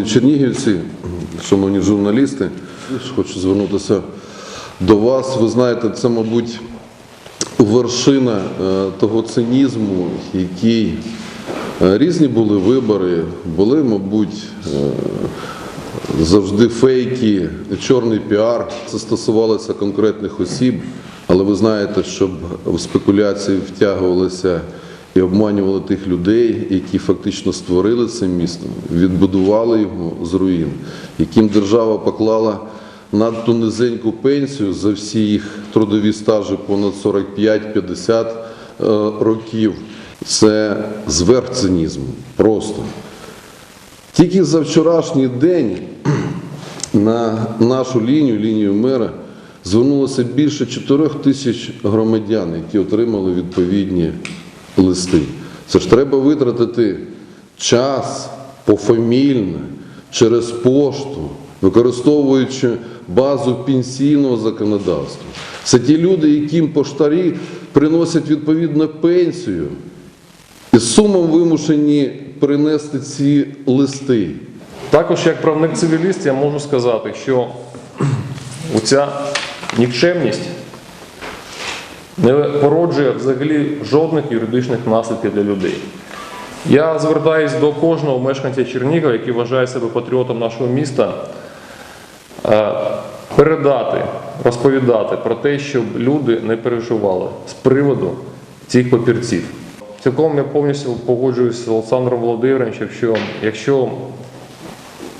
Чернігівці, шановні журналісти, хочу звернутися до вас. Ви знаєте, це, мабуть, вершина е, того цинізму, який е, різні були вибори, були, мабуть, е, завжди фейки, чорний піар. Це стосувалося конкретних осіб, але ви знаєте, щоб в спекуляції втягувалися і обманювали тих людей, які фактично створили це місто, відбудували його з руїн, яким держава поклала надто низеньку пенсію за всі їх трудові стажі понад 45-50 е, років. Це зверх цинізму. Просто. Тільки за вчорашній день на нашу лінію, лінію мера, звернулося більше 4 тисяч громадян, які отримали відповідні листи. Це ж треба витратити час пофамільно, через пошту, використовуючи базу пенсійного законодавства. Це ті люди, яким поштарі приносять відповідну пенсію і з сумом вимушені принести ці листи. Також як правник цивіліст я можу сказати, що оця нікчемність не породжує взагалі жодних юридичних наслідків для людей. Я звертаюсь до кожного мешканця Чернігова, який вважає себе патріотом нашого міста, е, передати, розповідати про те, щоб люди не переживали з приводу цих папірців. Цілком я повністю погоджуюсь з Олександром Володимировичем, що якщо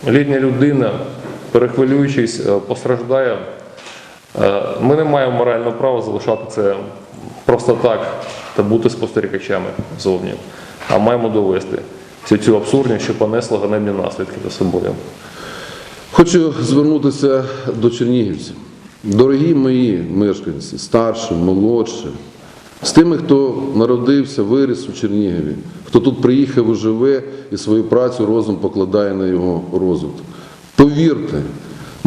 літня людина, перехвилюючись, е, постраждає, ми не маємо морального права залишати це просто так та бути спостерігачами зовні, а маємо довести всю цю абсурдність, що понесла ганебні наслідки за собою. Хочу звернутися до чернігівців. Дорогі мої мешканці, старші, молодші, з тими, хто народився, виріс у Чернігові, хто тут приїхав і живе і свою працю розум покладає на його розвиток. Повірте,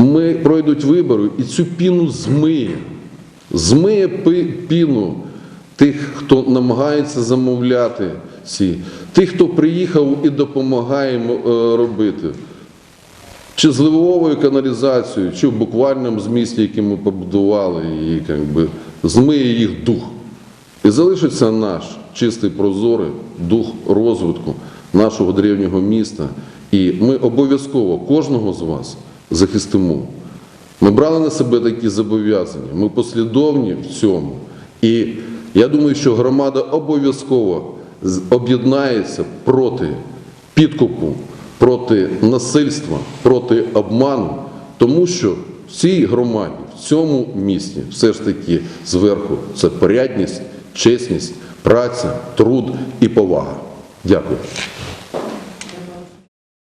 ми пройдуть вибори і цю піну змиє. Змиє піну тих, хто намагається замовляти ці, тих, хто приїхав і допомагає е, робити чи зливовою каналізацією, чи в буквальному змісті, який ми побудували, і якби змиє їх дух. І залишиться наш чистий прозорий дух розвитку нашого древнього міста. І ми обов'язково кожного з вас захистимо. Ми брали на себе такі зобов'язання, ми послідовні в цьому. І я думаю, що громада обов'язково об'єднається проти підкупу, проти насильства, проти обману, тому що в цій громаді, в цьому місті все ж таки зверху це порядність, чесність, праця, труд і повага. Дякую.